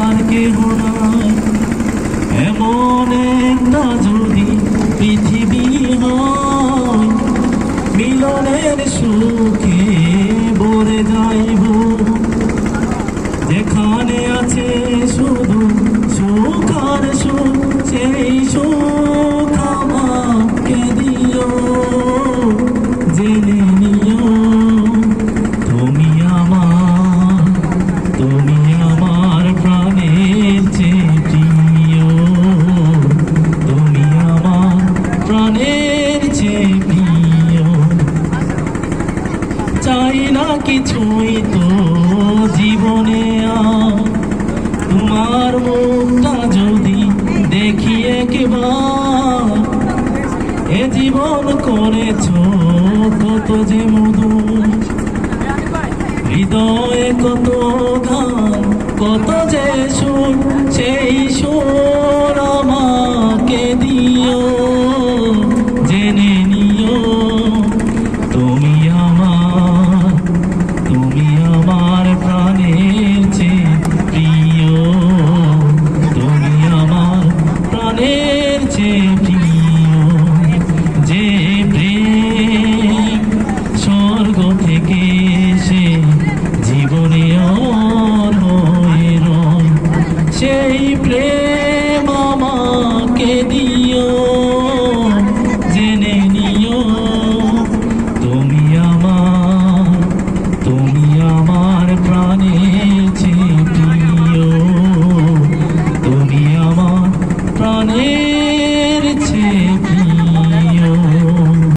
আর কেহ নাই এমন একটা যদি পৃথিবী হয় মিলনের সুখে ভরে যাইব। যেখানে আছে শুধু সুখ আর সুখ, সেই সুখ আমাকে দিও। জেনে নিও, তুমি আমার, তুমি চাই না কিছুই তো জীবনে তোমার মুখটা যদি দেখি একবার, এ জীবন করেছ কত যে মধু। হৃদয়ে কত গান কত যে